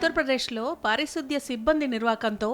ఉత్తరప్రదేశ్లో పారిశుద్ధ్య సిబ్బంది నిర్వాకంతో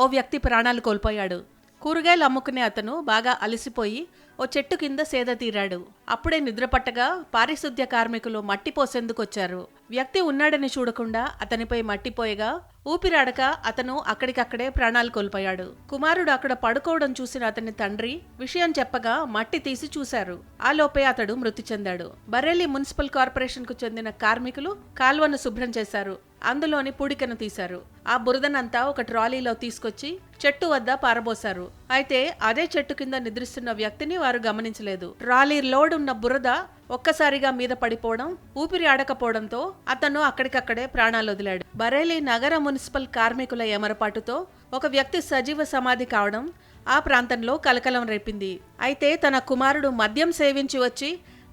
ఓ వ్యక్తి ప్రాణాలు కోల్పోయాడు. కూరగాయలు అమ్ముకునే అతను బాగా అలసిపోయి ఓ చెట్టు కింద సేద తీరాడు. అప్పుడే నిద్రపట్టగా పారిశుద్ధ్య కార్మికులు మట్టి పోసేందుకొచ్చారు వ్యక్తి ఉన్నాడని చూడకుండా అతనిపై మట్టిపోయగా ఊపిరాడక అతను అక్కడికక్కడే ప్రాణాలు కోల్పోయాడు. కుమారుడు అక్కడ పడుకోవడం చూసిన అతని తండ్రి విషయం చెప్పగా మట్టి తీసి చూశారు. ఆ లోపే అతడు మృతి చెందాడు. బరేలీ మున్సిపల్ కార్పొరేషన్కు చెందిన కార్మికులు కాల్వను శుభ్రం చేశారు. అందులోని పూడికను తీశారు. ఆ బురదనంతా ఒక ట్రాలీలో తీసుకొచ్చి చెట్టు వద్ద పారబోశారు. అయితే అదే చెట్టు కింద నిద్రిస్తున్న వ్యక్తిని వారు గమనించలేదు. ట్రాలీ లోడ్ ఉన్న బురద ఒక్కసారిగా మీద పడిపోవడం ఊపిరి ఆడకపోవడంతో అతను అక్కడికక్కడే ప్రాణాలు వదిలాడు. బరేలీ నగర మున్సిపల్ కార్మికుల ఎమరపాటుతో ఒక వ్యక్తి సజీవ సమాధి కావడం ఆ ప్రాంతంలో కలకలం రేపింది. అయితే తన కుమారుడు మద్యం సేవించి వచ్చి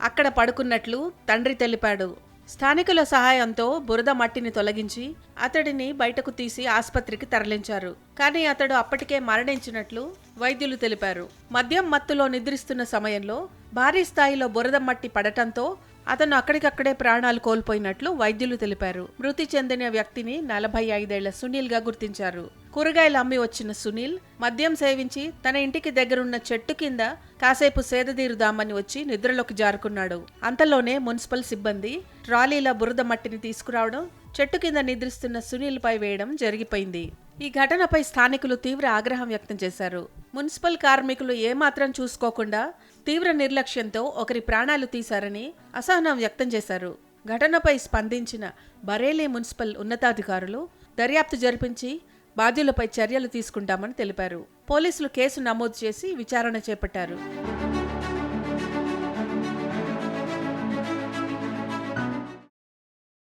అక్కడ పడుకున్నట్లు తండ్రి తెలిపాడు. స్థానికుల సహాయంతో బురద మట్టిని తొలగించి అతడిని బయటకు తీసి ఆసుపత్రికి తరలించారు. కానీ అతడు అప్పటికే మరణించినట్లు వైద్యులు తెలిపారు. మద్యం మత్తులో నిద్రిస్తున్న సమయంలో భారీ స్థాయిలో బురద మట్టి పడటంతో అతను అక్కడికక్కడే ప్రాణాలు కోల్పోయినట్లు వైద్యులు తెలిపారు. మృతి చెందిన వ్యక్తిని నలభై ఐదేళ్ళ సునీల్గా గుర్తించారు. కూరగాయలు అమ్మి వచ్చిన సునీల్ మద్యం సేవించి తన ఇంటికి దగ్గరున్న చెట్టు కింద కాసేపు సేదదీరుదామని వచ్చి నిద్రలోకి జారుకున్నాడు. అంతలోనే మున్సిపల్ సిబ్బంది ట్రాలీల బురద మట్టిని తీసుకురావడం చెట్టు కింద నిద్రిస్తున్న సునీల్ పై వేయడం జరిగిపోయింది. ఈ ఘటనపై స్థానికులు తీవ్ర ఆగ్రహం వ్యక్తం చేశారు. మున్సిపల్ కార్మికులు ఏమాత్రం చూసుకోకుండా తీవ్ర నిర్లక్ష్యంతో ఒకరి ప్రాణాలు తీశారని అసహనం వ్యక్తం చేశారు. ఘటనపై స్పందించిన బరేలీ మున్సిపల్ ఉన్నతాధికారులు దర్యాప్తు జరిపించి బాధ్యులపై చర్యలు తీసుకుంటామని తెలిపారు. పోలీసులు కేసు నమోదు చేసి విచారణ చేపట్టారు.